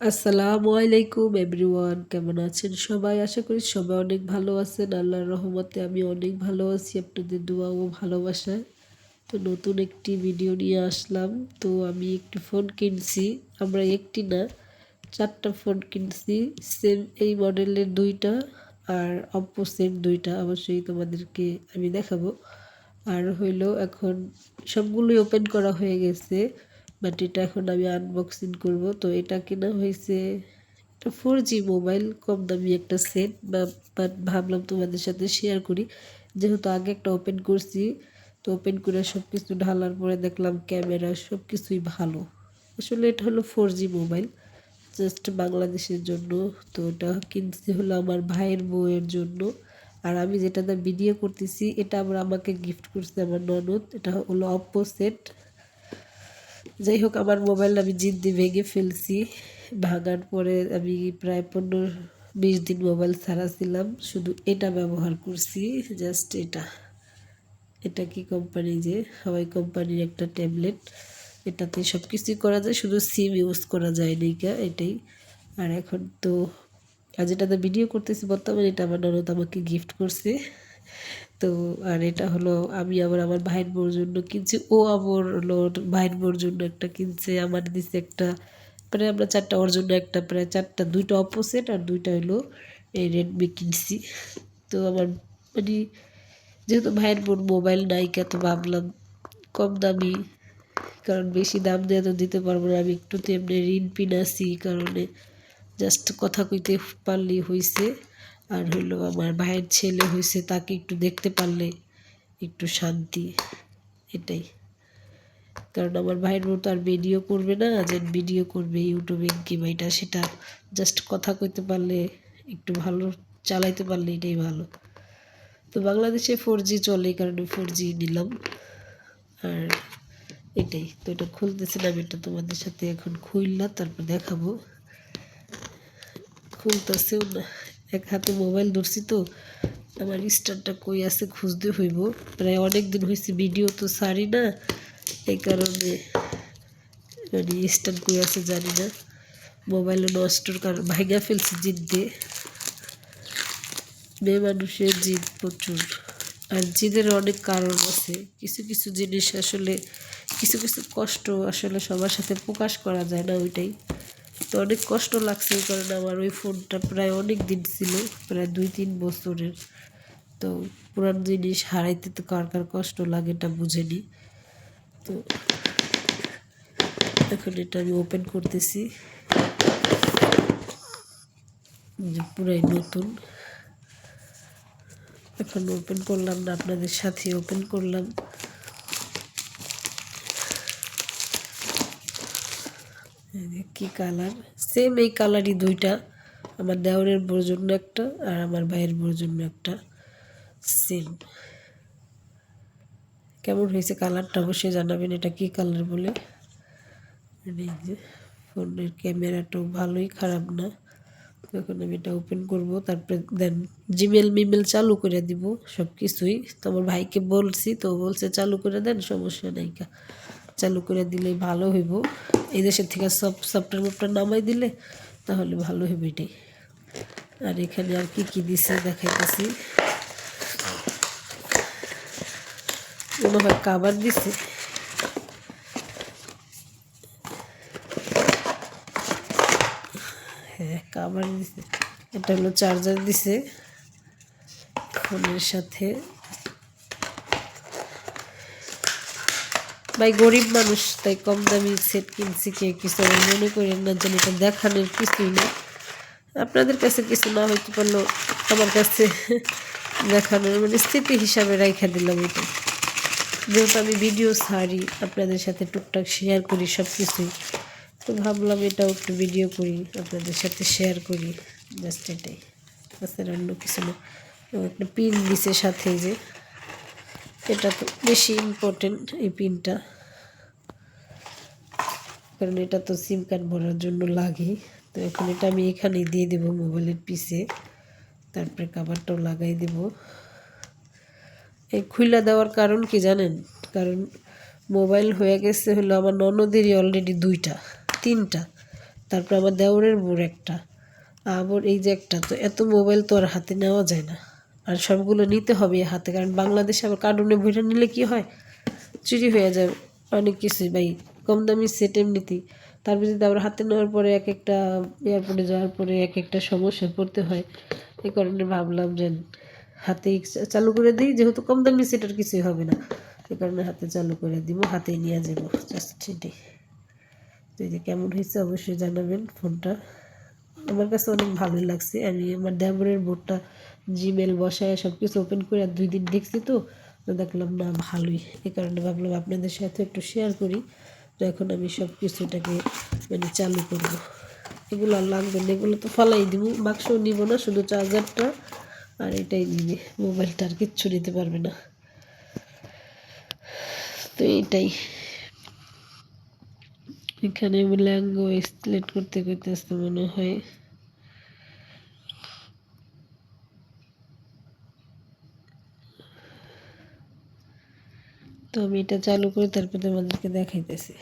আসসালামু আলাইকুম এভরিওয়ান, কেমন আছেন সবাই? আশা করি সবাই অনেক ভালো আছেন। আল্লাহর রহমতে আমি অনেক ভালো আছি, আপনাদের দোয়া ও ভালোবাসায়। তো নতুন একটি ভিডিও নিয়ে আসলাম। তো আমি একটি ফোন কিনছি। আমরা একটি না, চারটা ফোন কিনছি। সেম এই মডেলের দুইটা আর অপো সেম দুইটা। অবশ্যই তোমাদেরকে আমি দেখাবো। আর হইল এখন সবগুলোই ওপেন করা হয়ে গেছে। বাট এটা এখন আমি আনবক্সিং করব। তো এটা কেনা হয়েছে এটা ফোর জি মোবাইল কম দামি একটা সেট বা বাট ভাবলাম তোমাদের সাথে শেয়ার করি। যেহেতু আগে একটা ওপেন করছি, তো ওপেন করে সব কিছু ঢালার পরে দেখলাম ক্যামেরা সব কিছুই ভালো। আসলে এটা হলো ফোর জি মোবাইল জাস্ট বাংলাদেশের জন্য। তো ওটা কিনতে হলো আমার ভাইয়ের বউয়ের জন্য। আর আমি যেটাতে ভিডিও করতেছি, এটা আবার আমাকে গিফট করছে আমার ননদ। এটা হলো অপো সেট যাই হোক, আমার মোবাইল আমি জিদ্দি ভেঙে ফেলছি। ভাঙার পরে আমি প্রায় পনেরো বিশ দিন মোবাইল ছাড়া ছিলাম শুধু এটা ব্যবহার করছি জাস্ট এটা। এটা কি কোম্পানি যে? হাওয়াই কোম্পানির একটা ট্যাবলেট এটাতে সব কিছুই করা যায়, শুধু সিম ইউজ করা যায় নিকা এটাই। আর এখন তো আজ এটাতে ভিডিও করতেছি বর্তমানে, এটা আমার ননদ আমাকে গিফট করছে। তো, আর এটা হলো আমি আবার আমার ভাইয়ের বোর জন্য কিনছি। ও আমার হলো ভাইয়ের বোর জন্য একটা কিনছে, আমার দিচ্ছে একটা প্রায় আমরা চারটা, ওর জন্য একটা, প্রায় চারটা, দুইটা অপোজিট আর দুইটা হলো এই রেডমি কিনছি। তো আমার মানে যেহেতু ভাইয়ের বোন মোবাইল নাইকা তো ভাবলাম কম দামি, কারণ বেশি দাম দিয়ে তো দিতে পারব না। আমি একটু তো এমনি ঋণ পিন আছি কারণে জাস্ট কথা কইতে পারলেই হয়েছে আর হলো আমার ভাইয়ের ছেলে হয়েছে তাকে একটু দেখতে পারলে একটু শান্তি, এটাই। কারণ আমার ভাইয়ের মতো আর ভিডিও করবে না, যে ভিডিও করবে ইউটিউবে কিংবা এটা সেটা। জাস্ট কথা কইতে পারলে, একটু ভালো চালাইতে পারলে এটাই ভালো। তো বাংলাদেশে ফোর জি চলে কারণে ফোর জি নিলাম। আর এটাই, তো এটা খুলতেছিলাম এটা তোমাদের সাথে এখন খুললাম তারপর দেখাবো। খুলতেছেও না। এক হাতে মোবাইল ধরছি তো, আমার স্টারটা কই আছে খুঁজতে হইব। প্রায় অনেক দিন হয়েছে ভিডিও তো সারি না, এই কারণে মানে স্টার কই আছে জানি না। মোবাইলে নষ্টর কারণ ভাইগা ফেলছি জিদ দিয়ে। মেয়ে মানুষের জিদ প্রচুর, আর জিদের অনেক কারণ আছে। কিছু কিছু জিনিস আসলে, কিছু কিছু কষ্ট আসলে সবার সাথে প্রকাশ করা যায় না ওইটাই। তো অনেক কষ্ট লাগছে এই কারণে আমার ওই ফোনটা প্রায় অনেক দিন ছিল, প্রায় দুই তিন বছরের। তো পুরান জিনিস হারাইতে তো কার কার কষ্ট লাগে এটা বুঝেনি। তো এখন এটা আমি ওপেন করতেছি। পুরাই নতুন। এখন ওপেন করলাম না, আপনাদের সাথে ওপেন করলাম কি কালার। সেম এই কালারই দুইটা। আমার দেওরের বোর জন্য একটা আর আমার ভাইয়ের বোর জন্য একটা। সেম কেমন হয়েছে কালারটা অবশ্যই জানাবেন, এটা কি কালার বলে? এই যে ফোনের ক্যামেরাটাও ভালোই খারাপ না। এখন আমি এটা ওপেন করব, তারপরে দেন জিমেল মিমেল চালু করে দিব সব কিছুই তো আমার ভাইকে বলছি, তো বলছে চালু করে দেন, সমস্যা নাই কা। চালু করে দিলে ভালো হইব। এই দেশের থেকে সব সফটওয়্যার মফটওয়্যার নামাই দিলে তাহলে ভালো হবে এটাই। আর এখানে আর কি কি দিছে দেখাইতেছি। মনে হয় কাবার দিছে। হ্যাঁ কাবার দিছে। এটা হলো চার্জার দিছে। ফোনের সাথে। ভাই গরিব মানুষ, তাই কম দামি সেট কিনছি কে কিছু মনে করেন না যেন এটা দেখানোর কিছুই না। আপনাদের কাছে কিছু না হইতে পারলেও আমার কাছে দেখানোর মানে স্থিতি হিসাবে রাইখা দিলাম এটা। যেহেতু আমি ভিডিও ছাড়ি, আপনাদের সাথে টুকটাক শেয়ার করি সব কিছুই তো ভাবলাম এটাও একটু ভিডিও করি, আপনাদের সাথে শেয়ার করি জাস্ট এটাই। তাছাড়া অন্য কিছু না। একটা পিন দিছে সাথে যে। এটা তো বেশি ইম্পর্টেন্ট এই পিনটা কারণ এটা তো সিম কার্ড ভরার জন্য লাগে। তো এখন এটা আমি এখানেই দিয়ে দেবো মোবাইলের পিসে তারপরে কাভারটাও লাগাই দেব। এই খুলে দেওয়ার কারণ কি জানেন? কারণ মোবাইল হয়ে গেছে হলো আমার ননদেরই অলরেডি দুইটা, তিনটা। তারপর আমার দেওরের বোর একটা। আবার এই যে একটা, তো এত মোবাইল তো আর হাতে নেওয়া যায় না। আর সবগুলো নিতে হবে হাতে, কারণ বাংলাদেশে আবার কার্টুনে বইটা নিলে কি হয়? চুরি হয়ে যায় অনেক কিছুই ভাই। কম দামি সেট এমনিতেই। তারপর যদি আবার হাতে নেওয়ার পরে এক একটা এয়ারপোর্টে যাওয়ার পরে এক একটা সমস্যায় পড়তে হয়, এই কারণে ভাবলাম যে হাতেই চালু করে দিই, যেহেতু কম দামি সেটার কিছুই হবে না। এই কারণে হাতে চালু করে দিব, হাতেই নিয়ে যাব। জাস্ট সেটাই তো এই যে কেমন হয়েছে অবশ্যই জানাবেন ফোনটা। আমার কাছে অনেক ভালোই লাগছে। আমি আমার দেবরের বোর্ডটা জিমেল বসায় সব কিছু ওপেন করে আর দুই দিন দেখছি তো দেখলাম না, ভালোই। এই কারণে ভাবলাম আপনাদের সাথে একটু শেয়ার করি। তো এখন আমি সব কিছুটাকে মানে চালু করব। এগুলো আর লাগবে না, এগুলো তো ফালাই দিব, বাক্সও নিব না, শুধু চার্জারটা আর এটাই নিবে। মোবাইলটা আর কিচ্ছু নিতে পারবে না। তো এইটাই এখানে ল্যাঙ্গো সিলেক্ট করতে করতে আসতে মনে হয় তো আমি এটা চালু করে তারপরে তোমাদেরকে দেখাইতেছি।